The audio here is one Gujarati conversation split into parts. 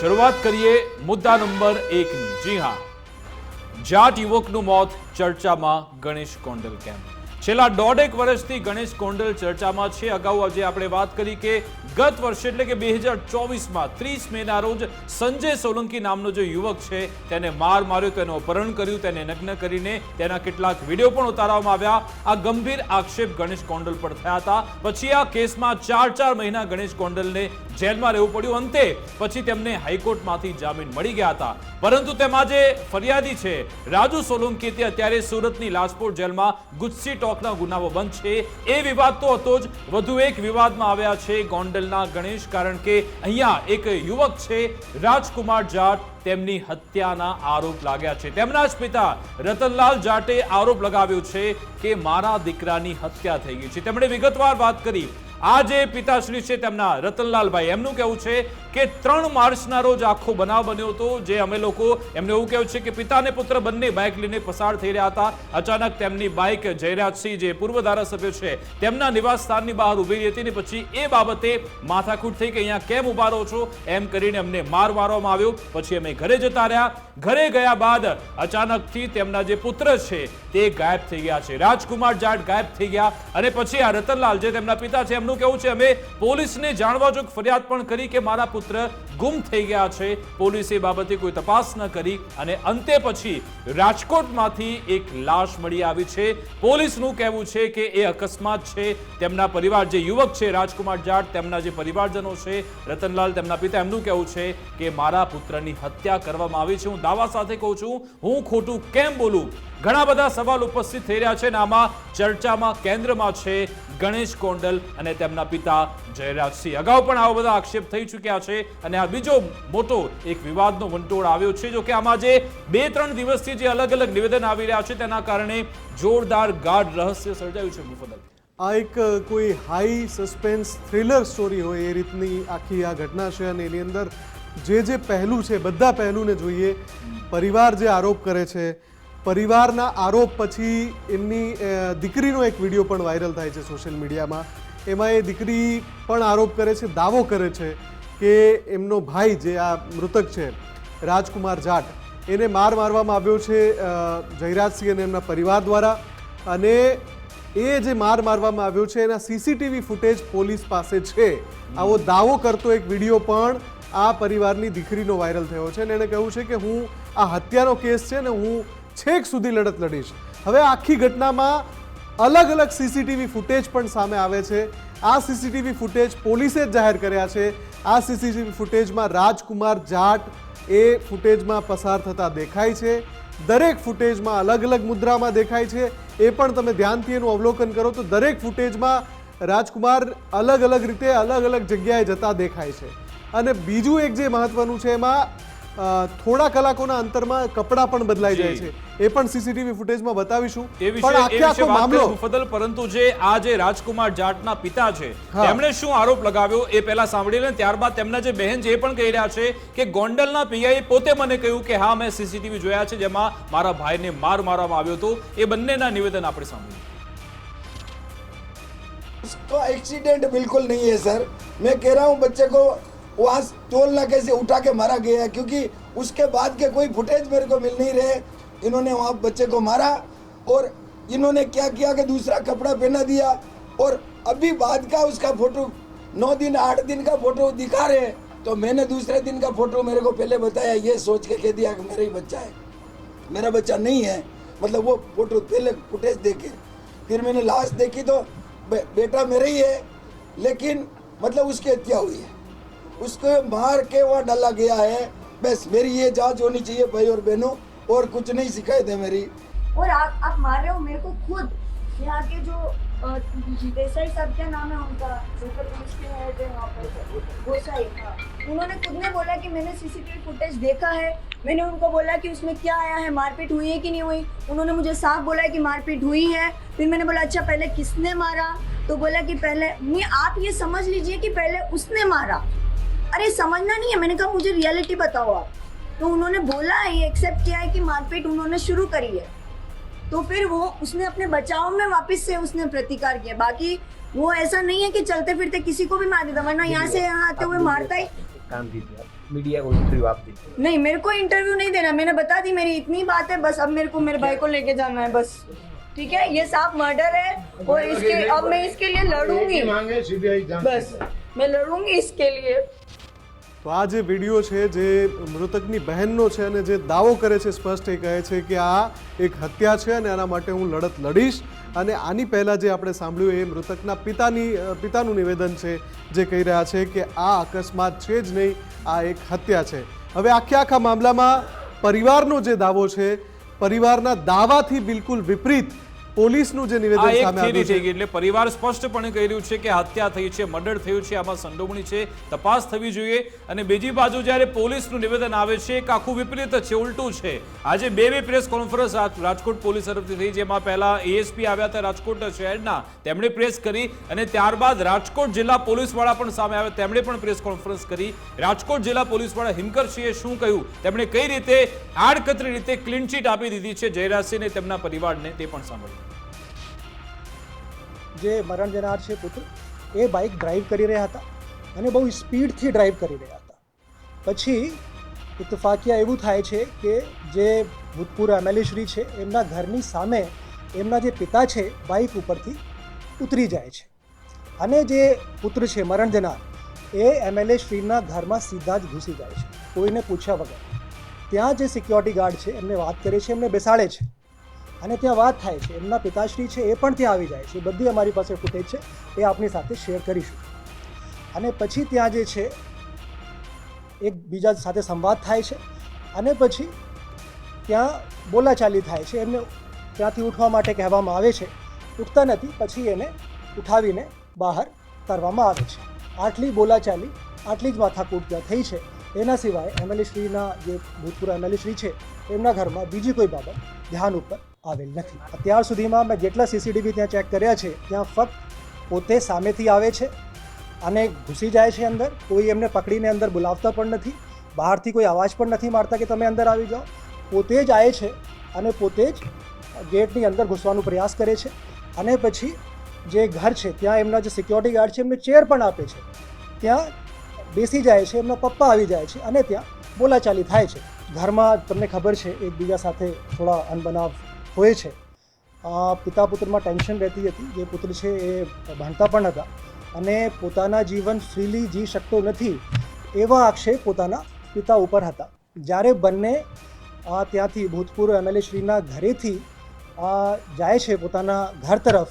શરૂઆત કરીએ મુદ્દા નંબર એકની જી હા. જાટ યુવકનું મોત ચર્ચામાં ગણેશ કોંડલ કેમ? છેલ્લા દોઢેક વર્ષથી ગણેશ કોંડલ ચર્ચામાં છે. અગાઉ આજે આપણે વાત કરી કે ગત વર્ષે એટલે કે બે હજાર ચોવીસમાં ત્રીસ મેના રોજ સંજય સોલંકી નામનો જે યુવક છે, તેને માર માર્યો, તેનું અપહરણ કર્યું, તેને નગ્ન કરીને તેના કેટલાક વીડિયો પણ ઉતારવામાં આવ્યા. આ ગંભીર આક્ષેપ ગણેશ કોંડલ પર થયા હતા. પછી આ કેસમાં ચાર ચાર મહિના ગણેશ કોંડલને જેલમાં રહેવું પડ્યું. અંતે પછી તેમને હાઈકોર્ટમાંથી જામીન મળી ગયા હતા. પરંતુ તેમાં જે ફરિયાદી છે. રાજુ સોલંકી તે અત્યારે સુરતની લાજપોર જેલમાં ગુસ્સી ટોકના ગુનાઓ બંધ છે. એ વિવાદ તો હતો જ. વધુ એક વિવાદમાં આવ્યા છે ગોંડલના ગણેશ કારણ કે અહીંયા એક યુવક છે, રાજકુમાર જાટ. તેમની હત્યાના આરોપ લાગ્યા છે. તેમના જ પિતા રતનલાલ જાટે આરોપ લગાવ્યો છે કે મારા દીકરાની હત્યા થઈ ગઈ છે. તેમણે વિગતવાર વાત કરી. આ જે પિતાશ્રી છે તેમના રતનલાલભાઈ. એમનું કહેવું છે કે ત્રણ માર્ચના રોજ આખો બનાવ બન્યો હતો, જે અમે લોકો, એમને એવું કહેવું છે કે પિતા અને પુત્ર બંને બાઇક લઈને પસાર થઈ રહ્યા હતા. અચાનક તેમની બાઇક જયરાજસિંહ, જે પૂર્વ ધારાસભ્ય છે, તેમના નિવાસ સ્થાનની બહાર ઊભી હતી. ને પછી એ બાબતે માથાકૂટ થઈ કે અહીંયા કેમ ઊભા રહો છો? એમ કરીને અમને માર મારવામાં આવ્યો. પછી અમે ઘરે જતા રહ્યા. ઘરે ગયા બાદ અચાનકથી તેમના જે પુત્ર છે, તે ગાયબ થઈ ગયા છે. રાજકુમાર જાટ ગાયબ થઈ ગયા. અને પછી આ રતનલાલ, જે તેમના પિતા છે એમનું કહેવું છે, અમે પોલીસને જાણવા ફરિયાદ પણ કરી કે મારા પુત્ર ગુમ થઈ ગયા છે, પોલીસે બાબતે કોઈ તપાસ ન કરી અને અંતે પછી રાજકોટમાંથી એક લાશ મળી આવી છે. પોલીસનું કહેવું છે કે એ અકસ્માત છે. તેમના પરિવાર જે યુવક છે, રાજકુમાર જાટ, તેમના જે પરિવારજનો છે, રતનલાલ તેમના પિતા, એમનું કહેવું છે કે મારા પુત્રની હત્યા કરવામાં આવી છે. હું દાવા સાથે કહું છું, હું ખોટું કેમ બોલું? ઘણા બધા સવાલ ઉપસ્થિત થઈ રહ્યા છે અને આમાં ચર્ચામાં કેન્દ્રમાં છે ગણેશ કોંડલ અને તેમના પિતા જયરાજસિંહ અગાઉ પણ આવા બધા આક્ષેપ થઈ ચૂક્યા છે અને આ બીજો મોટો એક વિવાદનો વંટોળ આવ્યો છે. જો કે આમાં જે બે ત્રણ દિવસથી જે અલગ અલગ નિવેદન આવી રહ્યા છે, તેના કારણે જોરદાર ગાઢ રહસ્ય સર્જાયું છે મુફદલ આ એક કોઈ હાઈ સસ્પેન્સ થ્રિલર સ્ટોરી હોય એ રીતની આખી આ ઘટના છે અને એની અંદર જે જે પહેલું છે, બધા પહેલુંને જોઈએ. પરિવાર જે આરોપ કરે છે, પરિવારના આરોપ પછી એમની દીકરીનો એક વીડિયો પણ વાયરલ થાય છે સોશિયલ મીડિયામાં. એમાં એ દીકરી પણ આરોપ કરે છે, દાવો કરે છે કે એમનો ભાઈ જે આ મૃતક છે, રાજકુમાર જાટ, એને માર મારવામાં આવ્યો છે જયરાજસિંહ અને એમના પરિવાર દ્વારા. અને એ જે માર મારવામાં આવ્યો છે, એના સીસીટીવી ફૂટેજ પોલીસ પાસે છે. આવો દાવો કરતો એક વીડિયો પણ આ પરિવારની દીકરીનો વાયરલ થયો છે અને એણે કહ્યું છે કે હું આ હત્યાનો કેસ છે ને હું છેક સુધી લડત લડીશ. હવે આખી ઘટનામાં અલગ અલગ સીસીટીવી ફૂટેજ પણ સામે આવે છે. આ સીસીટીવી ફૂટેજ પોલીસે જ જાહેર કર્યા છે. આ સીસીટીવી ફૂટેજમાં રાજકુમાર જાટ એ ફૂટેજમાં પસાર થતા દેખાય છે. દરેક ફૂટેજમાં અલગ અલગ મુદ્રામાં દેખાય છે. એ પણ તમે ધ્યાનથી એનું અવલોકન કરો તો દરેક ફૂટેજમાં રાજકુમાર અલગ અલગ રીતે અલગ અલગ જગ્યાએ જતા દેખાય છે. અને બીજું એક જે મહત્વનું છે એમાં થોડા કલાકોના અંતરમાં કપડાં પણ બદલાઈ જાય જી. છે એ પણ સીસીટીવી ફૂટેજમાં બતાવીશું એ વિશે પણ એ આખે વિશે આખો વાત મામલો કરીએ મુફદ્દલ પરંતુ જે આ જે રાજકુમાર જાટના પિતા છે હા. તેમણે શું આરોપ લગાવ્યો એ પહેલા સાંભળી લે ત્યારબાદ તેમના જે બહેન છે એ પણ કહી રહ્યા છે કે ગોંડલના પીઆઈ પોતે મને કહ્યું કે હા મેં સીસીટીવી જોયા છે જેમાં મારા ભાઈને માર મારવામાં આવ્યો હતો એ બંનેના નિવેદન આપણે સાંભળ્યું उसका एक्सीडेंट बिल्कुल नहीं है सर मैं कह रहा हूँ बच्चे को वहाँ टोल नाके से उठा के मारा गया है क्योंकि उसके बाद के कोई फुटेज मेरे को मिल नहीं रहे। इन्होंने वहाँ बच्चे को मारा और इन्होंने क्या किया कि दूसरा कपड़ा पहना दिया और अभी बाद का उसका फ़ोटो नौ दिन आठ दिन का फ़ोटो दिखा रहे हैं। तो मैंने दूसरे दिन का फ़ोटो मेरे को पहले बताया ये सोच के कह दिया कि मेरा ही बच्चा है। मेरा बच्चा नहीं है। मतलब वो फ़ोटो पहले फुटेज देखे। फिर मैंने लास्ट देखी तो बे, बेटा मेरा ही है लेकिन मतलब उसकी हत्या हुई है। उसको मार के वहाँ डाला गया है। बस मेरी ये जाँच होनी चाहिए भाई और बहनों, और कुछ नहीं शिकायत है मेरी। और आप आप मार रहे हो मेरे को खुद? यहाँ के जो देसाई साहब क्या नाम है उनका लोकल पुलिस के है वहाँ पर गोसाई हाँ उन्होंने खुद ने बोला कि मैंने सीसीटीवी फुटेज देखा है। मैंने उनको बोला कि उसमें क्या आया है, मारपीट हुई है कि नहीं हुई? उन्होंने मुझे साफ़ बोला है कि मारपीट हुई है। फिर मैंने बोला अच्छा पहले किसने मारा? तो बोला कि पहले, नहीं, आप ये समझ लीजिए कि पहले उसने मारा। अरे समझना नहीं है। मैंने कहा मुझे रियलिटी बताओ आप। तो उन्होंने बोला है ये एक्सेप्ट किया है कि मारपीट उन्होंने शुरू करी है। तो फिर वो उसने अपने बचाव में वापस से उसने प्रतिकार किया। बाकी वो ऐसा नहीं है कि चलते फिरते किसी को भी मार देता वरना यहाँ से यहाँ आते हुए मारता ही। काम मीडिया को इंटरव्यू आप दीजिए। नहीं मेरे को इंटरव्यू नहीं देना। मैंने बता दी मेरी इतनी बात है बस अब मेरे को मेरे भाई को लेके जाना है बस। ठीक है? ये साफ़ मर्डर है और इसके अब मैं इसके लिए लड़ूँगी। मांगे सीबीआई जाँच बस मैं लड़ूँगी इसके लिए। તો આ જે વીડિયો છે, જે મૃતકની બહેનનો છે અને જે દાવો કરે છે, સ્પષ્ટ એ કહે છે કે આ એક હત્યા છે અને આના માટે હું લડત લડીશ. અને આની પહેલાં જે આપણે સાંભળ્યું એ મૃતકના પિતાની, પિતાનું નિવેદન છે, જે કહી રહ્યા છે કે આ અકસ્માત છે જ નહીં, આ એક હત્યા છે. હવે આખે આખા મામલામાં પરિવારનો જે દાવો છે, પરિવારના દાવાથી બિલકુલ વિપરીત પોલીસનું જે નિવેદન સામે આવ્યું છે. એટલે પરિવાર સ્પષ્ટપણે કહી રહ્યું છે કે હત્યા થઈ છે મર્ડર થયું છે આમાં સંડોવણી છે તપાસ થવી જોઈએ. અને બીજી બાજુ જ્યારે પોલીસનું નિવેદન આવે છે એક આખું વિપરીત છે ઉલટું છે. આજે બે બે પ્રેસ કોન્ફરન્સ રાજકોટ પોલીસ તરફથી થઈ જેમાં પહેલા એએસપી આવ્યા હતા રાજકોટ શહેરના. તેમણે પ્રેસ કરી અને ત્યારબાદ રાજકોટ જિલ્લા પોલીસવાળા પણ સામે આવ્યા. તેમણે પણ પ્રેસ કોન્ફરન્સ કરી. રાજકોટ જિલ્લા પોલીસવાળા હિમકરસિંહે શું કહ્યું? તેમણે કઈ રીતે આડકતરી રીતે ક્લીનચીટ આપી દીધી છે જયરાજસિંહને તેમના પરિવારને તે પણ સાંભળ્યું. જે મરણ જનાર છે પુત્ર, એ બાઇક ડ્રાઈવ કરી રહ્યા હતા અને બહુ સ્પીડથી ડ્રાઈવ કરી રહ્યા હતા. પછી ઇતફાકિયા એવું થાય છે કે જે ભૂતપૂર્વ એમએલએ શ્રી છે, એમના ઘરની સામે એમના જે પિતા છે બાઇક ઉપરથી ઉતરી જાય છે. અને જે પુત્ર છે, મરણ જનાર, એ એમએલએ શ્રીના ઘરમાં સીધા જ ઘૂસી જાય છે, કોઈને પૂછ્યા વગર. ત્યાં જે સિક્યોરિટી ગાર્ડ છે, એમને વાત કરે છે, એમને બેસાડે છે. અને ત્યાં વાત થાય છે, એમના પિતાશ્રી છે, એ પણ ત્યાં આવી જાય છે. બધી અમારી પાસે ફૂટેજ છે, એ આપની સાથે શેર કરીશું. અને પછી ત્યાં જે છે એકબીજા સાથે સંવાદ થાય છે. અને પછી ત્યાં બોલાચાલી થાય છે, એમને ત્યાંથી ઉઠવા માટે કહેવામાં આવે છે. ઉઠતા નથી, પછી એને ઉઠાવીને બહાર કરવામાં આવે છે. આટલી બોલાચાલી, આટલી જ માથાકૂટ ત્યાં થઈ છે. એના સિવાય એમએલએ શ્રીના જે ભૂતપૂર્વ એમએલએ શ્રી છે, એમના ઘરમાં બીજી કોઈ બાબત ધ્યાન ઉપર આવેલ નથી. અત્યાર સુધીમાં મેં જેટલા સીસીટીવી ત્યાં ચેક કર્યા છે, ત્યાં ફક્ત પોતે સામેથી આવે છે અને ઘૂસી જાય છે અંદર, કોઈ એમને પકડીને અંદર બોલાવતા પણ નથી, બહારથી કોઈ અવાજ પણ નથી મારતા કે તમે અંદર આવી જાઓ. પોતે જ આવે છે અને પોતે જ ગેટની અંદર ઘૂસવાનો પ્રયાસ કરે છે. અને પછી જે ઘર છે, ત્યાં એમના જે સિક્યોરિટી ગાર્ડ છે, એમને ચેર પણ આપે છે. ત્યાં બેસી જાય છે, એમના પપ્પા આવી જાય છે અને ત્યાં બોલાચાલી થાય છે. ઘરમાં તમને ખબર છે, એકબીજા સાથે થોડા અનબનાવ હોય છે. પિતા પુત્રમાં ટેન્શન રહેતી હતી. જે પુત્ર છે એ ભણતા પણ હતા અને પોતાના જીવન ફ્રીલી જી શકતો નથી એવા આક્ષેપ પોતાના પિતા ઉપર હતા. જ્યારે બંને ત્યાંથી ભૂતપૂર્વ એમએલએ શ્રીના ઘરેથી જાય છે પોતાના ઘર તરફ,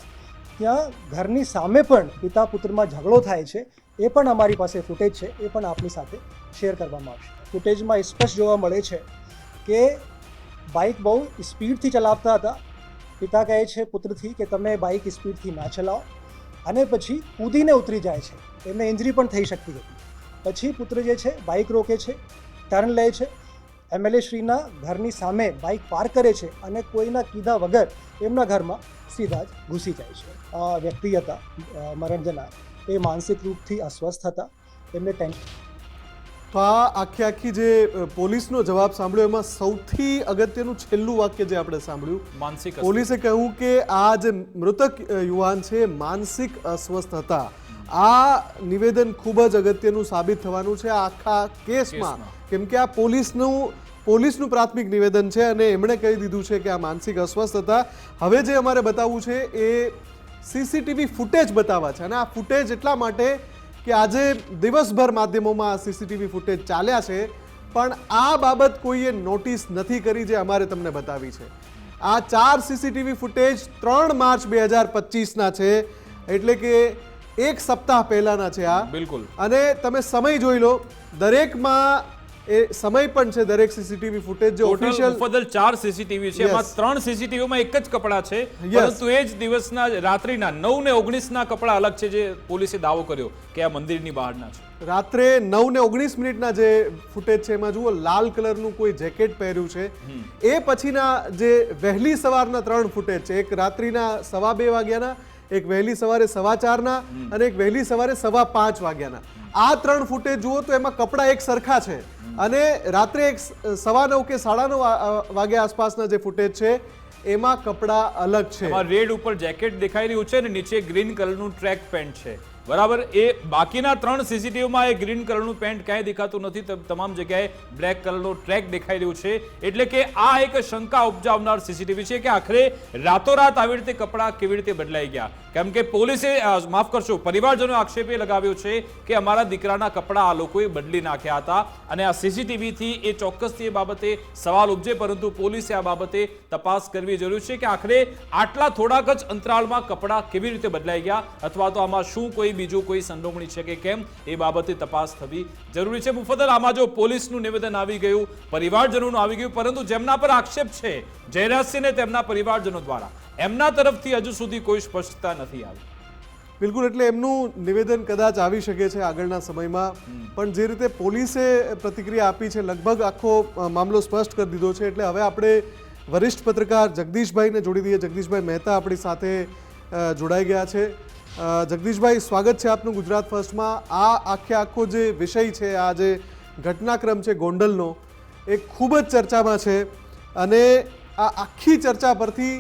ત્યાં ઘરની સામે પણ પિતા પુત્રમાં ઝઘડો થાય છે. એ પણ અમારી પાસે ફૂટેજ છે. એ પણ આપની સાથે શેર કરવામાં આવશે. ફૂટેજમાં સ્પષ્ટ જોવા મળે છે કે બાઇક બહુ સ્પીડથી ચલાવતા હતા. પિતા કહે છે પુત્રથી કે તમે બાઇક સ્પીડથી ના ચલાવો. અને પછી કૂદીને ઉતરી જાય છે. એમને ઇન્જરી પણ થઈ શકતી હતી. પછી પુત્ર જે છે બાઇક રોકે છે ટર્ન લે છે. એમએલએ શ્રીના ઘરની સામે બાઇક પાર્ક કરે છે અને કોઈના કીધા વગર એમના ઘરમાં સીધા જ ઘૂસી જાય છે. આ વ્યક્તિ હતા અ, મરણ જનાર એ માનસિક રૂપથી અસ્વસ્થ હતા. એમને ટેન્શન તો આ આખી આખી જે પોલીસનો જવાબ સાંભળ્યો એમાં સૌથી અગત્યનું છેલ્લું વાક્ય જે આપણે સાંભળ્યું માનસિક પોલીસે કહ્યું કે આ જે મૃતક યુવાન છે માનસિક અસ્વસ્થ હતા. આ નિવેદન ખૂબ જ અગત્યનું સાબિત થવાનું છે આખા કેસમાં. કેમ કે આ પોલીસનું પોલીસનું પ્રાથમિક નિવેદન છે અને એમણે કહી દીધું છે કે આ માનસિક અસ્વસ્થ હતા. હવે જે અમારે બતાવવું છે એ સીસીટીવી ફૂટેજ બતાવવા છે અને આ ફૂટેજ એટલા માટે કે આજે દિવસભર માધ્યમોમાં આ સીસીટીવી ફૂટેજ ચાલ્યા છે પણ આ બાબત કોઈએ નોટિસ નથી કરી જે અમારે તમને બતાવી છે. આ ચાર સીસીટીવી ફૂટેજ ત્રણ માર્ચ બે હજાર પચીસના છે એટલે કે એક સપ્તાહ પહેલાના છે આ. બિલકુલ. અને તમે સમય જોઈ લો દરેકમાં એ સમય પણ છે દરેક સીસીટીવી ફૂટેજ જે ઓફિશિયલ મુફદ્દલ ચાર સીસીટીવી છે. એમાં ત્રણ સીસીટીવીમાં એક જ કપડા છે. પરંતુ એ જ દિવસના રાત્રિના નવ ને ઓગણીસના કપડા અલગ છે જે પોલીસે દાવો કર્યો કે આ મંદિરની બહારના છે. રાત્રે નવ ને ઓગણીસ મિનિટના જે ફૂટેજ છે એમાં જુઓ લાલ કલરનું કોઈ જેકેટ પહેર્યું છે. એ પછીના જે વહેલી સવારના ત્રણ ફૂટેજ છે એક રાત્રિના સવા બે વાગ્યાના એક વહેલી સવારે સવા ચારના અને એક વહેલી સવારે સવા પાંચ વાગ્યાના. આ ત્રણ ફૂટેજ જુઓ તો એમાં કપડાં એક સરખા છે. અને રાત્રે એક સવા નવ કે સાડા નવ વાગ્યા આસપાસના જે ફૂટેજ છે એમાં કપડાં અલગ છે. રેડ ઉપર જેકેટ દેખાઈ રહ્યું છે અને નીચે ગ્રીન કલરનું ટ્રેક પેન્ટ છે. બરાબર? એ બાકીના ત્રણ સીસીટીવીમાં એ ગ્રીન કલરનું પેન્ટ ક્યાંય દેખાતું નથી. તમામ જગ્યાએ બ્લેક કલરનો ટ્રેક દેખાઈ રહ્યું છે. એટલે કે આ એક શંકા ઉપજાવનાર સીસીટીવી છે કે આખરે રાતોરાત આવી રીતે કપડાં કેવી રીતે બદલાઈ ગયા? કેમ કે પોલીસે માફ કરશો, પરિવારજનો આક્ષેપ એ લગાવ્યો છે કે અમારા દીકરાના કપડાં આ લોકોએ બદલી નાખ્યા હતા અને આ સીસીટીવીથી એ ચોક્કસથી એ બાબતે સવાલ ઉપજે, પરંતુ પોલીસે આ બાબતે તપાસ કરવી જરૂર છે કે આખરે આટલા થોડાક જ અંતરાળમાં કપડાં કેવી રીતે બદલાઈ ગયા અથવા તો આમાં શું કોઈ બીજું કોઈ સંડોવણી છે કે કેમ, એ બાબતે તપાસ થવી જરૂરી છે. મુફદ્દલ, આમાં જો પોલીસનું નિવેદન આવી ગયું, પરિવારજનોનું આવી ગયું, પરંતુ જેમના પર આક્ષેપ છે, જયરાજસિંહને તેમના પરિવારજનો દ્વારા એમના તરફથી હજુ સુધી કોઈ સ્પષ્ટતા નથી આવી. બિલકુલ એટલે એમનું નિવેદન કદાચ આવી શકે છે આગળના સમયમાં. પણ જે રીતે પોલીસે પ્રતિક્રિયા આપી છે લગભગ આખો મામલો સ્પષ્ટ કરી દીધો છે. એટલે હવે આપણે વરિષ્ઠ પત્રકાર જગદીશભાઈને જોડી દઈએ. જગદીશભાઈ મહેતા આપણી સાથે જોડાઈ ગયા છે. જગદીશભાઈ સ્વાગત છે આપનું ગુજરાત ફર્સ્ટમાં. આ આખે આખો જે વિષય છે આ જે ઘટનાક્રમ છે ગોંડલનો એ ખૂબ જ ચર્ચામાં છે. અને આ આખી ચર્ચા પરથી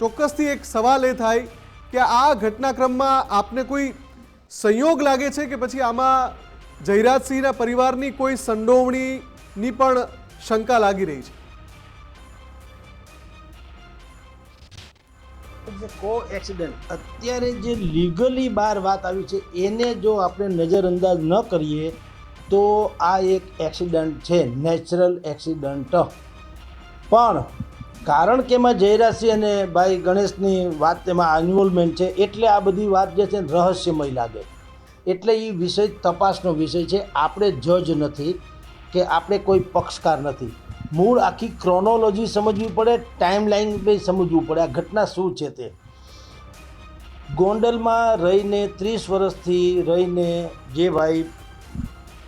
ચોક્કસથી એક સવાલ એ થાય કે આ ઘટનાક્રમમાં આપને કોઈ સંયોગ લાગે છે કે પછી આમાં જયરાજસિંહના પરિવારની કોઈ સંડોવણીની પણ શંકા લાગી રહી છે? કો એક્સિડન્ટ અત્યારે જે લીગલી બહાર વાત આવી છે, એને જો આપણે નજરઅંદાજ ન કરીએ, તો આ એક એક્સિડન્ટ છે નેચરલ એક્સિડન્ટ પણ કારણ કે એમાં જયરાશિ અને ભાઈ ગણેશની વાત તેમાં ઇન્વોલ્વમેન્ટ છે, એટલે આ બધી વાત જે છે રહસ્યમય લાગે. એટલે એ વિષય તપાસનો વિષય છે. આપણે જજ નથી કે આપણે કોઈ પક્ષકાર નથી. મૂળ આખી ક્રોનોલોજી સમજવી પડે ટાઈમ લાઈન સમજવું પડે. આ ઘટના શું છે તે? ગોંડલમાં રહીને ત્રીસ વર્ષથી રહીને જે ભાઈ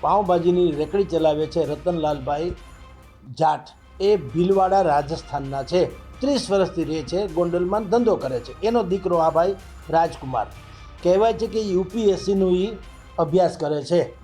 પાઉંભાજીની રેકડી ચલાવે છે, રતનલાલભાઈ જાટ. એ ભીલવાડા રાજસ્થાનના છે. ત્રીસ વર્ષથી રહે છે, ગોંડલમાં ધંધો કરે છે. એનો દીકરો આ ભાઈ રાજકુમાર. કહેવાય છે કે યુપીએસસીનું એ અભ્યાસ કરે છે.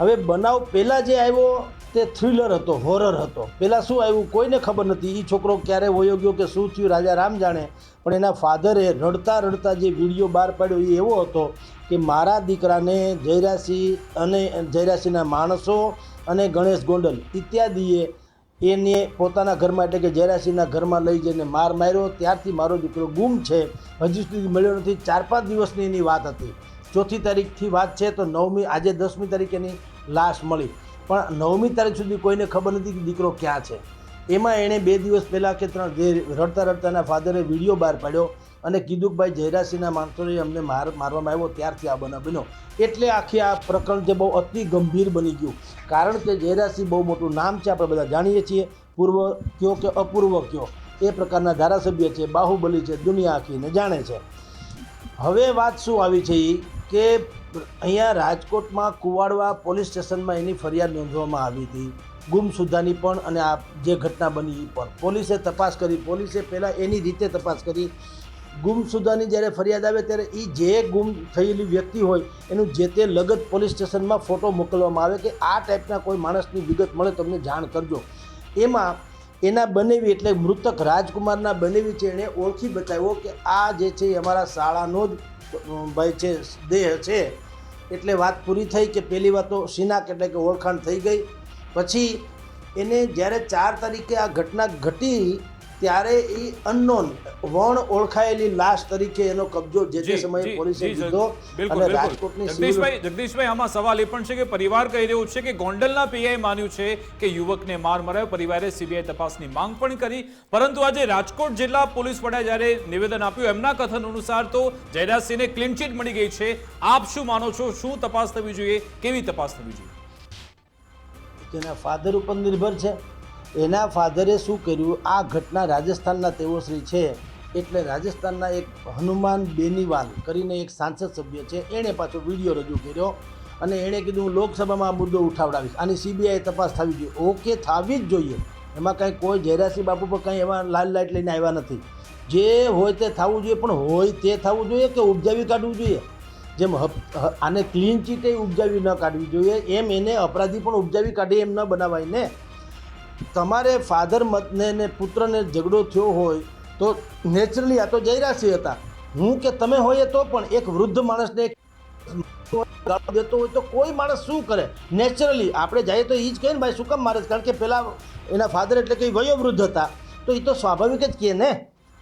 હવે બનાવ પહેલાં જે આવ્યો તે થ્રિલર હતો, હોરર હતો. પહેલાં શું આવ્યું કોઈને ખબર નથી. એ છોકરો ક્યારે વયો ગયો કે શું થયું, રાજા રામ જાણે. પણ એના ફાધરે રડતા રડતા જે વીડિયો બહાર પાડ્યો એ એવો હતો કે મારા દીકરાને જયરાસિંહ અને જયરાસિંહના માણસો અને ગણેશ ગોંડલ ઇત્યાદિએ એને પોતાના ઘરમાં, એટલે કે જયરાસિંહના ઘરમાં લઈ જઈને માર માર્યો. ત્યારથી મારો દીકરો ગુમ છે. હજી સુધી મળ્યો નથી. ચાર પાંચ દિવસની એની વાત હતી. ચોથી તારીખથી વાત છે તો નવમી, આજે દસમી તારીખેની લાશ મળી. પણ નવમી તારીખ સુધી કોઈને ખબર નથી કે દીકરો ક્યાં છે. એમાં એણે બે દિવસ પહેલાં કે ત્રણ રડતા રડતાના ફાધરે વીડિયો બહાર પાડ્યો અને કીધું કે ભાઈ જયરાસિંહના માણસોને અમને માર મારવામાં આવ્યો, ત્યારથી આ બનાવ બન્યો. એટલે આખી આ પ્રકરણ જે બહુ અતિ ગંભીર બની ગયું. કારણ કે જયરાસિંહ બહુ મોટું નામ છે, આપણે બધા જાણીએ છીએ. પૂર્વ કયો કે અપૂર્વ કયો, એ પ્રકારના ધારાસભ્ય છે, બાહુબલી છે, દુનિયા આખીને જાણે છે. હવે વાત શું આવી છે એ કે અહીંયા રાજકોટમાં કુવાડવા પોલીસ સ્ટેશનમાં એની ફરિયાદ નોંધવામાં આવી હતી. ગુમસુદાની પણ અને આ જે ઘટના બની એ પણ. પોલીસે તપાસ કરી. પોલીસે પહેલાં એની રીતે તપાસ કરી. ગુમસુદાની જ્યારે ફરિયાદ આવે ત્યારે એ જે ગુમ થયેલી વ્યક્તિ હોય, એનું જે તે લગત પોલીસ સ્ટેશનમાં ફોટો મોકલવામાં આવે કે આ ટાઈપના કોઈ માણસની વિગત મળે તમને જાણ કરજો. એમાં એના બનેવી એટલે મૃતક રાજકુમારના બનેવી છે એણે ઓળખી બતાવ્યો કે આ જે છે એ અમારા શાળાનો જ ભાઈ છે, દેહ છે. એટલે વાત પૂરી થઈ કે પહેલી વાત તો શિનાક એટલે કે ઓળખાણ થઈ ગઈ. પછી એને જ્યારે ચાર તારીખે આ ઘટના ઘટી ત્યારે એ અનનોન વણ ઓળખાયેલી લાશ તરીકે એનો કબજો જે તે સમયે પોલીસે લીધો અને રાજકોટની જગદીશભાઈ જગદીશભાઈ આમાં સવાલ એ પણ છે કે પરિવાર કહી રહ્યું છે કે ગોંડલના પીઆઈ માન્યું છે કે યુવકને માર મરાયો પરિવારે સીબીઆઈ તપાસની માંગ પણ કરી. પરંતુ આજે રાજકોટ જિલ્લા પોલીસ વડાએ જ્યારે નિવેદન આપ્યું એમના કથન અનુસાર તો જયરાજસિંહને ક્લીન ચીટ મળી ગઈ છે. આપ શું માનો છો? શું તપાસ થવી જોઈએ? કેવી તપાસ થવી જોઈએ? તેના ફાધર ઉપર નિર્ભર છે. એના ફાધરે શું કર્યું? આ ઘટના રાજસ્થાનના તેઓ શ્રી છે. એટલે રાજસ્થાનના એક હનુમાન બેનીવાલ કરીને એક સાંસદ સભ્ય છે. એણે પાછો વીડિયો રજૂ કર્યો અને એણે કીધું, હું લોકસભામાં આ મુદ્દો ઉઠાવડાવીશ. આની સીબીઆઈ તપાસ થવી જોઈએ. ઓકે થવી જ જોઈએ. એમાં કાંઈ કોઈ જયરાસિંહ બાપુ પર કાંઈ એવા લાલ લાઇટ લઈને આવ્યા નથી. જે હોય તે થવું જોઈએ, પણ હોય તે થવું જોઈએ કે ઉપજાવી કાઢવું જોઈએ? જેમ આને ક્લીન ચીટે ઉપજાવી ન કાઢવી જોઈએ, એમ એને અપરાધી પણ ઉપજાવી કાઢી એમ ન બનાવાય. ને તમારે ફાધર મતને ને પુત્રને ઝઘડો થયો હોય, તો નેચરલી આ તો જયરાશી હતા. હું કે તમે હોઈએ તો પણ એક વૃદ્ધ માણસને દેતો હોય તો કોઈ માણસ શું કરે? નેચરલી આપણે જઈએ તો એ જ કહીએ ને, ભાઈ, શું કામ મારે? કારણ કે પહેલાં એના ફાધર એટલે કે વયો વૃદ્ધ હતા. તો એ તો સ્વાભાવિક જ કહે ને?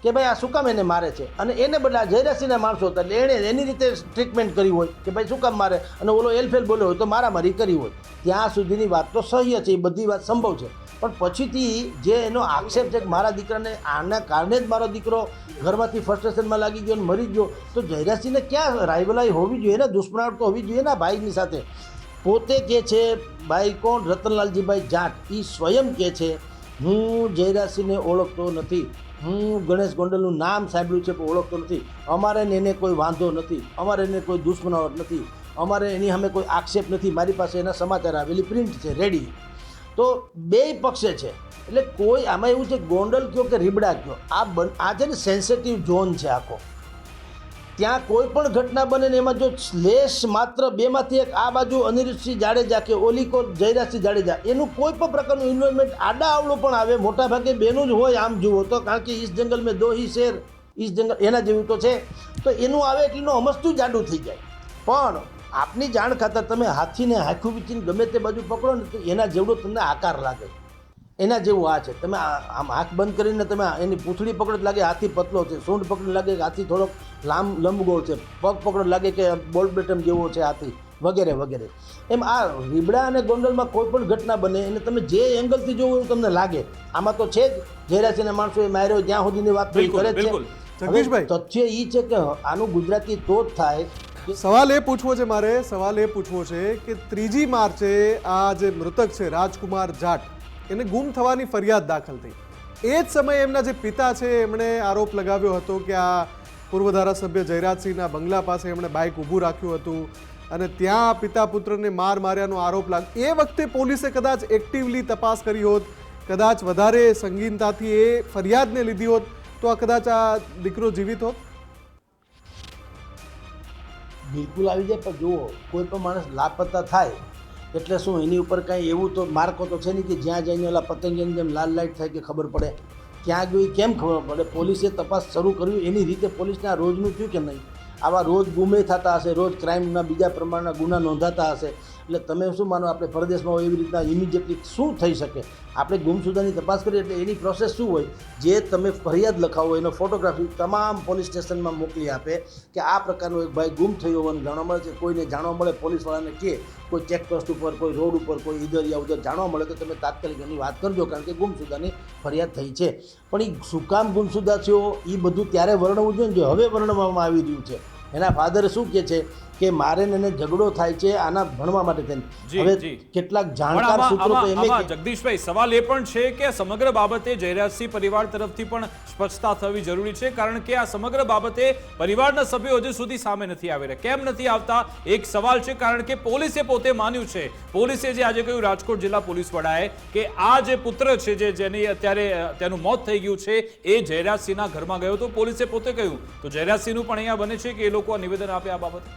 કે ભાઈ આ શું કામ એને મારે છે? અને એને બદલે આ જયરાશીના માણસો હતા એણે એની રીતે ટ્રીટમેન્ટ કરી હોય કે ભાઈ શું કામ મારે? અને ઓલો એલફેલ બોલ્યો હોય તો મારામારી કરી હોય. ત્યાં સુધીની વાત તો સહ્ય છે એ બધી વાત સંભવ છે. પણ પછીથી જે એનો આક્ષેપ છે કે મારા દીકરાને આના કારણે જ મારો દીકરો ઘરમાંથી ફ્રસ્ટ્રેશનમાં લાગી ગયો અને મરી ગયો, તો જયરાજસિંહને ક્યાં રાઇવલાઈ હોવી જોઈએ ને? દુશ્મનાવટ તો હોવી જોઈએ ને ભાઈની સાથે? પોતે કે છે, ભાઈ કોણ? રતનલાલજીભાઈ જાટ. એ સ્વયં કે છે, હું જયરાજસિંહને ઓળખતો નથી. હું ગણેશ ગોંડલનું નામ સાંભળ્યું છે પણ ઓળખતો નથી. અમારે એને કોઈ વાંધો નથી. અમારે એને કોઈ દુશ્મનાવટ નથી. અમારે એની સામે કોઈ આક્ષેપ નથી. મારી પાસે એના સમાચાર આવેલી પ્રિન્ટ છે રેડી તો બે પક્ષે છે. એટલે કોઈ આમાં એવું છે ગોંડલ કયો કે રીબડા કયો? આ બન, આ છે ને સેન્સિટિવ ઝોન છે આખો. ત્યાં કોઈ પણ ઘટના બને ને એમાં જો લેશ માત્ર બેમાંથી એક, આ બાજુ અનિરુદ્ધસિંહ જાડેજા કે ઓલી કો જયરાજસિંહ જાડેજા, એનું કોઈ પણ પ્રકારનું ઇન્વોલ્વમેન્ટ આડા આવડું પણ આવે. મોટા ભાગે બેનું જ હોય આમ જુઓ તો, કારણ કે ઈસ જંગલ મેં દો હી શેર ઈસ જંગલ એના જેવું તો છે. તો એનું આવે એટલું અમસ્તું જાડું થઈ જાય. પણ આપની જાણ ખાતર તમે હાથીને હાથું વીચીને ગમે તે બાજુ પકડો ને તો એના જેવડો તમને આકાર લાગે. એના જેવું આ છે. તમે આ- આમ આંખ બંધ કરીને તમે એની પૂંછડી પકડ લાગે હાથી પતલો છે. સૂંઢ પકડ લાગે કે હાથી થોડોક લાંબ લંબગોળ છે. પગ પકડો લાગે કે બોલ બેટમ જેવો છે હાથી. વગેરે વગેરે. એમ આ રીબડા અને ગોંડલમાં કોઈ પણ ઘટના બને એને તમે જે એંગલથી જોવો એવું તમને લાગે. આમાં તો છે જ. માણસો એ માર્યો જ્યાં સુધીની વાત કરે છે. તથ્ય એ છે કે આનું ગુજરાતી તો જ થાય સવાલ એ પૂછવો છે મારે સવાલ એ પૂછવો છે કે ત્રીજી માર્ચે આ જે મૃતક છે રાજકુમાર જાટ એને ગુમ થવાની ફરિયાદ દાખલ થઈ. એ જ સમયે એમના જે પિતા છે, એમણે આરોપ લગાવ્યો હતો કે આ પૂર્વ ધારાસભ્ય જયરાજસિંહના બંગલા પાસે એમણે બાઇક ઊભું રાખ્યું હતું અને ત્યાં પિતા પુત્રને માર માર્યાનો આરોપ લાગ, એ વખતે પોલીસે કદાચ એક્ટિવલી તપાસ કરી હોત, કદાચ વધારે સંગીનતાથી એ ફરિયાદને લીધી હોત, તો આ કદાચ આ દીકરો જીવિત હોત? બિલકુલ આવી જાય, પણ જુઓ, કોઈ પણ માણસ લાપતા થાય એટલે શું, એની ઉપર કાંઈ એવું તો માર્કો તો છે નહીં કે જ્યાં જઈને ઓલા પતંગિયાની જેમ લાલ લાઇટ થાય કે ખબર પડે. ક્યાં એ કેમ ખબર પડે? પોલીસે તપાસ શરૂ કરવી એની રીતે પોલીસને આ રોજનું થયું કે નહીં? આવા રોજ ગુમે થતા હશે, રોજ ક્રાઇમના બીજા પ્રમાણના ગુના નોંધાતા હશે. એટલે તમે શું માનો, આપણે પરદેશમાં હોય એવી રીતના ઇમિડિયેટલી શું થઈ શકે? આપણે ગુમસુદાની તપાસ કરીએ એટલે એની પ્રોસેસ શું હોય? જે તમે ફરિયાદ લખાવો, એનો ફોટોગ્રાફી તમામ પોલીસ સ્ટેશનમાં મોકલી આપે કે આ પ્રકારનો એક ભાઈ ગુમ થયો હોવાનું જાણવા મળે છે. કોઈને જાણવા મળે પોલીસવાળાને કે કોઈ ચેકપોસ્ટ ઉપર, કોઈ રોડ ઉપર, કોઈ ઇધર યા ઉધર જાણવા મળે તો તમે તાત્કાલિક એની વાત કરજો કારણ કે ગુમસુદાની ફરિયાદ થઈ છે. પણ એ શું કામ ગુમસુદા થયો? એ બધું ત્યારે વર્ણવવું જોઈએ જે હવે વર્ણવવામાં આવી રહ્યું છે. એના ફાધર શું કહે છે? કે મારે એને ઝઘડો થાય છે આના ભણવા માટે થઈને. હવે કેટલાક જાણકાર સૂત્રો તો એમ જગદીશભાઈ સવાલ એ પણ છે કે સમગ્ર બાબતે જયરાજસિંહ પરિવાર તરફથી પણ સ્પષ્ટતા થવી જરૂરી છે કારણ કે આ સમગ્ર બાબતે પરિવારના સભ્યો હજુ સુધી સામે નથી આવી રહ્યા. કેમ નથી આવતા? એક સવાલ છે કારણ કે પોલીસે પોતે માન્યું છે. પોલીસે જે આજે કહ્યું રાજકોટ જિલ્લા પોલીસ વડાએ કે આ જે પુત્ર છે જે જેની અત્યારે તેનું મોત થઈ ગયું છે એ જયરાજસિંહના ઘરમાં ગયો તો પોલીસે પોતે કહ્યું. તો જયરાજસિંહનું પણ અહીંયા બને છે કે એ લોકો આ નિવેદન આપે આ બાબતે?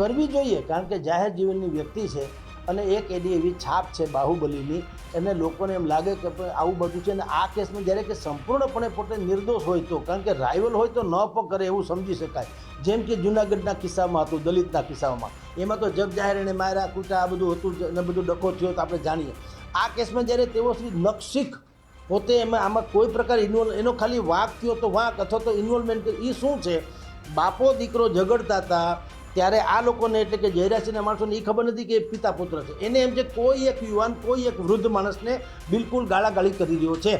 કરવી જોઈએ કારણ કે જાહેર જીવનની વ્યક્તિ છે અને એક એની એવી છાપ છે બાહુબલીની. એને લોકોને એમ લાગે કે આવું બધું છે અને આ કેસમાં જ્યારે કે સંપૂર્ણપણે પોતે નિર્દોષ હોય તો, કારણ કે રાઇવલ હોય તો ન પણ કરે એવું સમજી શકાય. જેમ કે જુનાગઢના કિસ્સામાં હતું, દલિતના કિસ્સામાં. એમાં તો જગ જાહેર એને માર્યા કૂટા આ બધું હતું ને બધું ડખો થયો તો આપણે જાણીએ. આ કેસમાં જ્યારે તેઓ શ્રી નક્ષિક પોતે એમાં આમાં કોઈ પ્રકાર ઇન્વોલ્વ એનો ખાલી વાંક થયો તો વાંક, અથવા તો ઇન્વોલ્વમેન્ટ એ શું છે? બાપો દીકરો ઝઘડતા હતા ત્યારે આ લોકોને એટલે કે જયરાશીના માણસોને એ ખબર નથી કે પિતા પુત્ર છે. એને એમ છે કોઈ એક યુવાન, કોઈ એક વૃદ્ધ માણસને બિલકુલ ગાળાગાળી કરી રહ્યો છે.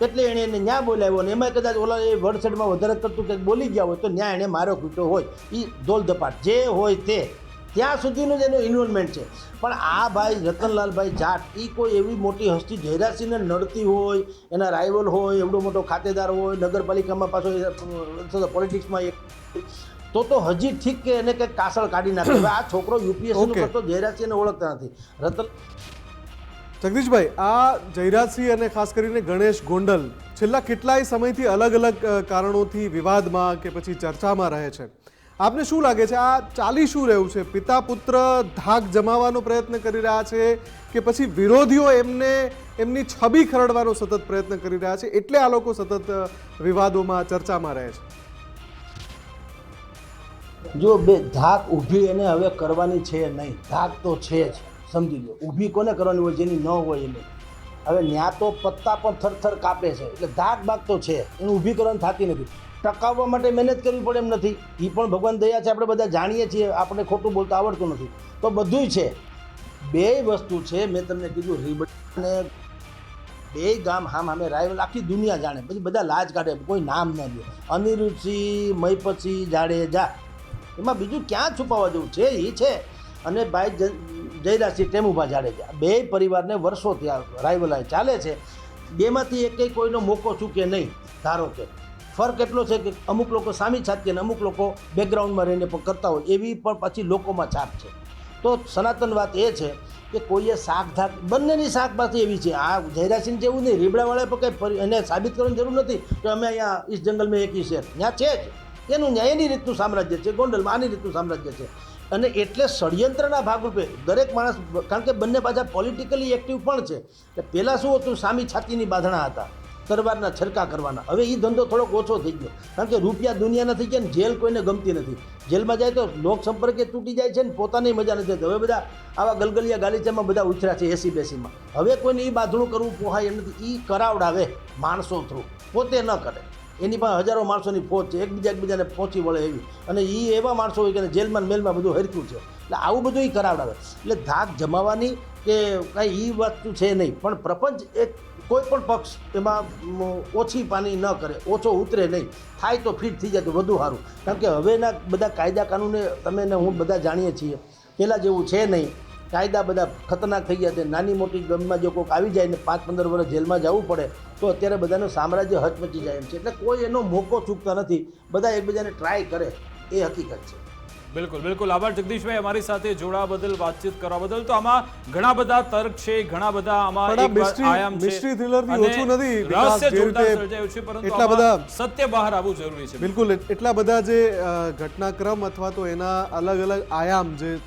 એટલે એણે એને ન્યા બોલાવ્યો અને એમાં કદાચ ઓલા એ વડસેડમાં વધારે કરતું કંઈક બોલી ગયા હોય તો ન્યા એણે મારો કૂટ્યો હોય. એ ધોલધપાટ જે હોય તે. ત્યાં સુધીનું જ એનું ઇન્વોલ્વમેન્ટ છે. પણ આ ભાઈ રતનલાલભાઈ જાટ એ કોઈ એવી મોટી હસ્તી જયરાજસિંહને નડતી હોય, એના રાઇવલ હોય, એવડો મોટો ખાતેદાર હોય, નગરપાલિકામાં પાછો પોલિટિક્સમાં એક તો તો હજી ઠીક કે એને કંઈક કાસળ કાઢી નાખે. હવે આ છોકરો યુપીએસસી Okay. કરતો જયરાજસિંહને ઓળખતા નથી. રતન જગદીશભાઈ આ જયરાજસિંહ અને ખાસ કરીને ગણેશ ગોંડલ છેલ્લા કેટલાય સમયથી અલગ અલગ કારણોથી વિવાદમાં કે પછી ચર્ચામાં રહે છે. આપને શું લાગે છે આ ચાલી શું રહ્યું છે? પિતા પુત્ર ધાક જમાવવાનો પ્રયત્ન કરી રહ્યા છે કે પછી વિરોધીઓ એમને એમની છબી ખરડવાનો સતત પ્રયત્ન કરી રહ્યા છે? એટલે આ લોકો સતત વિવાદોમાં ચર્ચામાં રહે છે. જો બે ધાક ઊભી એને હવે કરવાની છે નહીં. ધાક તો છે જ. સમજી લો. ઊભી કોને કરવાની હોય જેની ન હોય એને? હવે ન્યા તો પત્તા પણ થરથર કાપે છે. એટલે ધાક બાક તો છે. એને ઊભી કરવાની થતી નથી. ટકાવવા માટે મહેનત કરવી પડે એમ નથી. એ પણ ભગવાન દયા છે. આપણે બધા જાણીએ છીએ. આપણે ખોટું બોલતા આવડતું નથી. તો બધુંય છે. બે વસ્તુ છે. મેં તમને કીધું, રીબડ અને બે ગામ હામ હામે રાયલ આખી દુનિયા જાણે. પછી બધા લાજ કાઢે. કોઈ નામ ન લે. અનિરુદ્ધસિંહ મહિપતસિંહ જાડેજા. એમાં બીજું ક્યાં છુપાવવા જેવું છે? એ છે. અને ભાઈ જ- જયરાજસિંહ ટેમુભા જાડેજા બે પરિવારને વર્ષોથી આ રાયવલાએ ચાલે છે. બેમાંથી એક કોઈનો મોકો ચૂકે નહીં, ધારો કે. ફરક એટલો છે કે અમુક લોકો સામી છાતીએ અને અમુક લોકો બેકગ્રાઉન્ડમાં રહીને પણ કરતા હોય, એવી પણ પછી લોકોમાં છાપ છે. તો સનાતન વાત એ છે કે કોઈએ શાક ધાક બંનેની શાકભાજી એવી છે. આ જયરાસિંહ જેવું નહીં રીબડાવાળા પણ કંઈ એને સાબિત કરવાની જરૂર નથી કે અમે અહીંયા ઈસ્ટ જંગલમાં એકી છે. ત્યાં છે જ. એનું ન્યાય એની રીતનું સામ્રાજ્ય છે, ગોંડલમાં આની રીતનું સામ્રાજ્ય છે. અને એટલે ષડયંત્રના ભાગરૂપે દરેક માણસ, કારણ કે બંને પાછા પોલિટિકલી એક્ટિવ પણ છે, એટલે પહેલાં શું હતું, સામી છાતીની બાંધણા હતા, તરવારના છરકા કરવાના. હવે એ ધંધો થોડોક ઓછો થઈ ગયો. કારણ કે રૂપિયા દુનિયાના થઈ ગયા ને જેલ કોઈને ગમતી નથી. જેલમાં જાય તો લોક સંપર્કે તૂટી જાય છે ને પોતાની મજા નથી. હવે બધા આવા ગલગલિયા ગાલીચામાં બધા ઉછર્યા છે એસી બેસીમાં હવે કોઈને એ બાંધણું કરવું પોહાય એમ નથી. એ કરાવડાવે માણસો થ્રુ પોતે ન કરે. એની પાસે હજારો માણસોની ફોજ છે એકબીજા એકબીજાને પહોંચી વળે એવી. અને એ એવા માણસો હોય કે જેલમાં મેલમાં બધું હરક્યું છે. એટલે આવું બધું એ કરાવડાવે. એટલે ધાક જમાવાની કે કાંઈ એ વસ્તુ છે નહીં. પણ પ્રપંચ એક કોઈ પણ પક્ષ એમાં ઓછી પાની ન કરે, ઓછો ઉતરે નહીં. થાય તો ફિટ થઈ જાય તો વધુ સારું. કારણ કે હવેના બધા કાયદા કાનૂને તમે ને હું બધા જાણીએ છીએ પહેલાં જેવું છે નહીં. કાયદા બધા ખતરનાક થઈ ગયા છે. નાની મોટી ગમમાં જો કોઈક આવી જાય ને પાંચ પંદર વર્ષ જેલમાં જવું પડે તો અત્યારે બધાનું સામ્રાજ્ય હચમચી જાય એમ છે. એટલે કોઈ એનો મોકો ચૂકતા નથી. બધા એકબીજાને ટ્રાય કરે. એ હકીકત છે. બિલકુલ બિલકુલ. આભાર જગદીશભાઈ અમારી સાથે જોડા બદલ વાતચીત કરવા બદલ. તો આમાં ઘણા બધા તર્ક છે ઘણા બધા આમાં પણ આ એક વાર mystery- આયામ છે. mystery thriller થી ઓછું નથી, રહસ્ય જે સર્જાયું છે પરંતુ એટલા બધા- સત્ય બહાર આવવું જરૂરી છે. બિલકુલ એટલા બધા જે ઘટનાક્રમ અથવા તો એના અલગ અલગ આયામ જે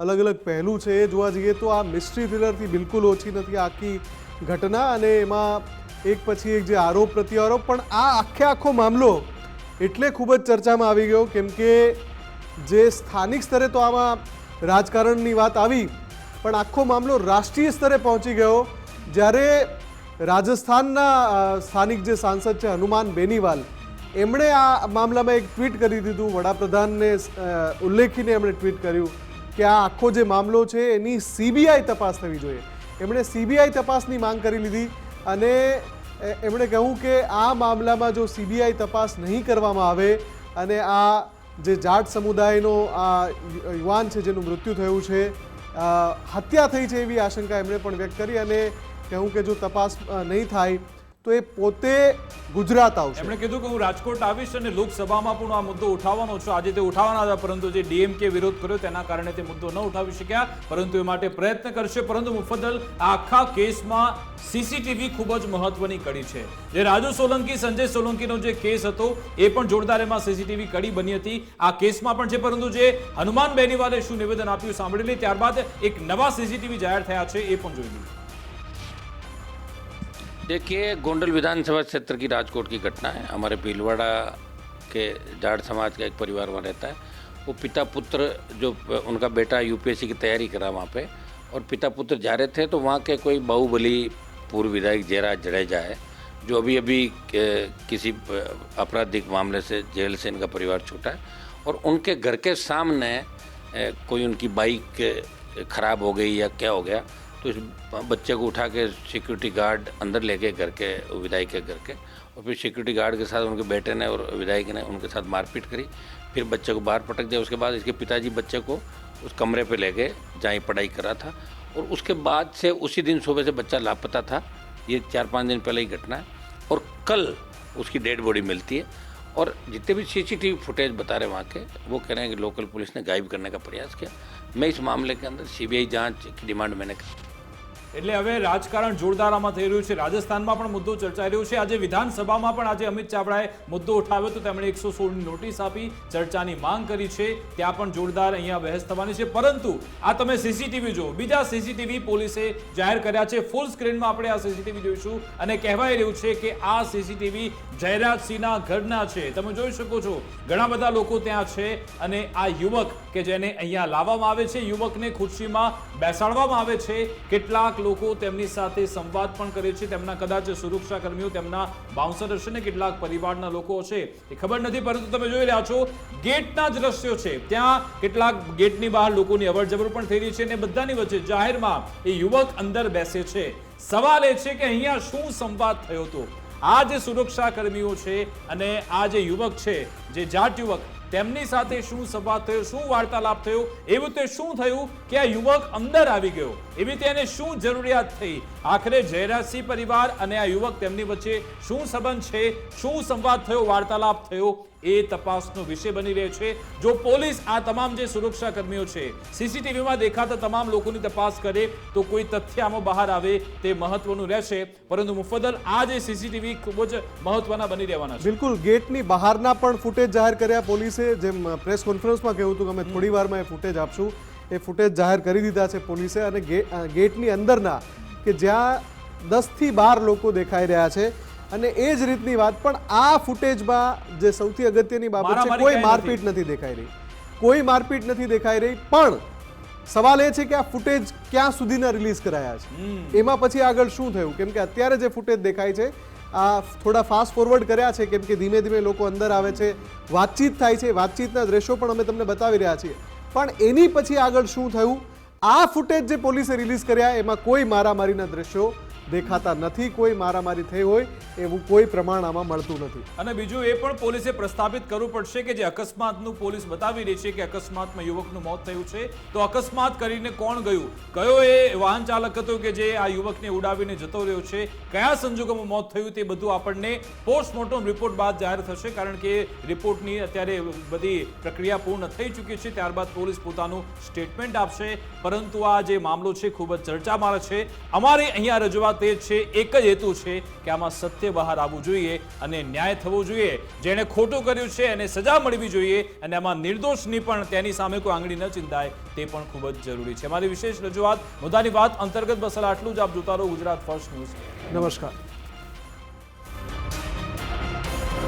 અલગ અલગ પહેલું છે એ જોવા જઈએ તો આ મિસ્ટ્રી થ્રિલરથી બિલકુલ ઓછી નથી આખી ઘટના અને એમાં એક પછી એક જે આરોપ, પ્રત્યારોપ, પણ આ આખે આખો મામલો એટલે ખૂબ જ ચર્ચામાં આવી ગયો કેમ કે જે સ્થાનિક સ્તરે તો આમાં રાજકારણની વાત આવી, પણ આખો મામલો રાષ્ટ્રીય સ્તરે પહોંચી ગયો. જ્યારે રાજસ્થાનના સ્થાનિક જે સાંસદ છે હનુમાન બેનીવાલ, એમણે આ મામલામાં એક ટ્વીટ કરી દીધું. વડાપ્રધાનને ઉલ્લેખીને એમણે ટ્વીટ કર્યું. કે આ આખો જે મામલો છે એની સીબીઆઈ તપાસ થવી જોઈએ. એમણે સીબીઆઈ તપાસની માંગ કરી લીધી અને એમણે કહ્યું કે આ મામલામાં જો સીબીઆઈ તપાસ નહીં કરવામાં આવે અને આ જે જાટ સમુદાયનો આ યુવાન છે જેનું મૃત્યુ થયું છે હત્યા થઈ છે એવી આશંકા એમણે પણ વ્યક્ત કરી અને કહ્યું કે જો તપાસ નહીં થાય તો એ પોતે ગુજરાત આવશે. એમણે કીધું કે હું રાજકોટ આવીશ અને લોકસભામાં પણ આ મુદ્દો ઉઠાવવાનો છું. આજે તે ઉઠાવવાના હતા, પરંતુ જે ડીએમકે વિરોધ કર્યો તેના કારણે તે મુદ્દો ન ઉઠાવી શક્યા. પરંતુ એ માટે પ્રયત્ન કરશે, પરંતુ મુફદ્દલ આખા કેસમાં સીસીટીવી ખૂબ જ મહત્વની કડી છે. જે રાજુ સોલંકી, સંજય સોલંકીનો જે કેસ હતો, એ પણ જોરદાર એમાં સીસીટીવી કડી બની હતી. આ કેસમાં પણ છે, પરંતુ જે હનુમાન બેનીવાલે શું નિવેદન આપ્યું સાંભળી લઈ ત્યારબાદ એક નવા સીસીટીવી જાહેર થયા છે, એ પણ જોઈ લઈએ. देखिए, गोंडल विधानसभा क्षेत्र की राजकोट की घटना है। हमारे भीलवाड़ा के जाट समाज का एक परिवार वहाँ रहता है। वो पिता पुत्र जो उनका बेटा यूपीएससी की तैयारी करा वहाँ पे और पिता पुत्र जा रहे थे तो वहाँ के कोई बाहुबली पूर्व विधायक जयराज जडेजा है, जो अभी अभी किसी आपराधिक मामले से जेल से इनका परिवार छूटा है और उनके घर के सामने कोई उनकी बाइक खराब हो गई या क्या हो गया तो इस बच्चे को उठा के सिक्योरिटी गार्ड अंदर ले गए घर के विधायक के घर के, और फिर सिक्योरिटी गार्ड के साथ उनके बेटे ने और विधायक ने उनके साथ मारपीट करी, फिर बच्चे को बाहर पटक दिया। उसके बाद इसके पिताजी बच्चे को उस कमरे पे ले गए जहाँ पढ़ाई कर था। और उसके बाद से उसी दिन सुबह से बच्चा लापता था। ये चार पाँच दिन पहले ही घटना है। और कल उसकी डेड बॉडी मिलती है। और जितने भी सीसीटीवी फुटेज बता रहे वहाँ के, वो कह रहे हैं कि लोकल पुलिस ने गायब करने का प्रयास किया। मैं इस मामले के अंदर सीबीआई जाँच की डिमांड मैंने की એટલે હવે રાજકારણ જોરદાર આમાં થઈ રહ્યું છે. રાજસ્થાનમાં પણ મુદ્દો ચર્ચાઈ રહ્યો છે. આજે વિધાનસભામાં પણ આજે અમિત ચાવડાએ મુદ્દો ઉઠાવ્યો તો તેમણે એકસો સોળની નોટિસ આપી, ચર્ચાની માંગ કરી છે. ત્યાં પણ જોરદાર અહીંયા બહેસ થવાની છે. પરંતુ આ તમે સીસીટીવી જો બીજા સીસીટીવી પોલીસે જાહેર કર્યા છે. ફૂલ સ્ક્રીનમાં આપણે આ સીસીટીવી જોઈશું. અને કહેવાય રહ્યું છે કે આ સીસીટીવી જયરાજસિંહના ઘરના છે. તમે જોઈ શકો છો, ઘણા બધા લોકો ત્યાં છે અને આ યુવક કે જેને અહીંયા લાવવામાં આવે છે, યુવકને ખુરશીમાં બેસાડવામાં આવે છે. કેટલાક લોકો તેમની સાથે સંવાદ પણ કરે છે. તેમના કદાચ સુરક્ષા કર્મીઓ તેમના બાઉન્સર હશે ને કેટલાક પરિવારના લોકો હશે એ ખબર નથી, પરંતુ તમે જોઈ રહ્યા છો, ગેટના જ દ્રશ્યો છે. ત્યાં કેટલાક ગેટની બહાર લોકોની અવર જવર પણ થઈ રહી છે અને બધાની વચ્ચે જાહેરમાં એ યુવક અંદર બેસે છે. સવાલ એ છે કે અહીંયા શું સંવાદ થયો હતો? આ જે સુરક્ષા કર્મીઓ છે અને આ જે યુવક છે, જે જાટ યુવક તેમની સાથે શું સંવાદ થયો, શું વાર્તાલાપ થયો એવું તે શું થયું, કે આ યુવક અંદર આવી ગયો, એવી તેને શું જરૂરિયાત થઈ? આખરે જયરાજસિંહ પરિવાર અને આ યુવક તેમની વચ્ચે શું સંબંધ છે, શું સંવાદ થયો, વાર્તાલાપ થયો? એ તપાસનો વિષય બની રહ્યો છે. જો પોલીસ આ તમામ જે સુરક્ષા કર્મીઓ છે, સીસીટીવીમાં દેખાતા તમામ લોકોની તપાસ કરે, તો કોઈ તથ્ય આમાં બહાર આવે તે મહત્વનું રહેશે. પરંતુ મુફદ્દલ આ જે સીસીટીવી ખૂબ જ મહત્વના બની રહેવાના છે. બિલકુલ, ગેટની બહારના પણ ફૂટેજ જાહેર કર્યા પોલીસે. જેમ પ્રેસ કોન્ફરન્સમાં કહ્યું હતું કે અમે થોડી વારમાં એ ફૂટેજ આપશું. એ ફૂટેજ જાહેર કરી દીધા છે પોલીસે અને ગેટની અંદરના કે જ્યાં દસથી બાર લોકો દેખાઈ રહ્યા છે અને એ જ રીતની વાત પણ આ ફૂટેજમાં જે સૌથી અગત્યની બાબત છે કોઈ મારપીટ નથી દેખાઈ રહી. કોઈ મારપીટ નથી દેખાઈ રહી પણ સવાલ એ છે કે આ ફૂટેજ ક્યાં સુધીના રિલીઝ કરાયા છે? એમાં પછી આગળ શું થયું? કેમ કે અત્યારે જે ફૂટેજ દેખાય છે આ થોડા ફાસ્ટ ફોરવર્ડ કર્યા છે કેમ કે ધીમે ધીમે લોકો અંદર આવે છે વાતચીત થાય છે વાતચીતના દ્રશ્યો પણ અમે તમને બતાવી રહ્યા છીએ. પણ એની પછી આગળ શું થયું? આ ફૂટેજ જે પોલીસે રિલીઝ કર્યા એમાં કોઈ મારામારીના દ્રશ્યો દેખાતા નથી, કોઈ મારામારી થઈ હોય, એવું કોઈ પ્રમાણ આમાં મળતું નથી. અને બીજું એ પણ પોલીસે પ્રસ્થાપિત કરવું પડશે કે જે અકસ્માતનું પોલીસ બતાવી રહી છે કે અકસ્માતમાં યુવકનું મોત થયું છે. તો અકસ્માત કરીને કોણ ગયું? કયો એ વાહન ચાલક હતો કે જે આ યુવકને ઉડાવીને જતો રહ્યો છે? કયા સંજોગોમાં મોત થયું તે બધું આપણને પોસ્ટમોર્ટમ રિપોર્ટ બાદ જાહેર થશે, કારણ કે રિપોર્ટની અત્યારે બધી પ્રક્રિયા પૂર્ણ થઈ ચૂકી છે. ત્યારબાદ પોલીસ પોતાનું સ્ટેટમેન્ટ આપશે. પરંતુ આ જે મામલો છે, ખૂબ જ ચર્ચામાં છે. અમારે અહીંયા રજૂઆત એ છે, એક જ હેતુ છે કે આમાં સત્ય બહાર આવવું જોઈએ અને ન્યાય થવો જોઈએ. જેણે ખોટું કર્યું છે, એને સજા મળવી જોઈએ અને આમાં નિર્દોષની પણ તેની સામે કોઈ આંગળી ન ચિંતાય તે પણ ખૂબ જ જરૂરી છે. મારી વિશેષ રજૂઆત, મુદ્દાની વાત અંતર્ગત બસલ આટલું જ. આપ જોતા રહો ગુજરાત ફર્સ્ટ ન્યૂઝ. નમસ્કાર.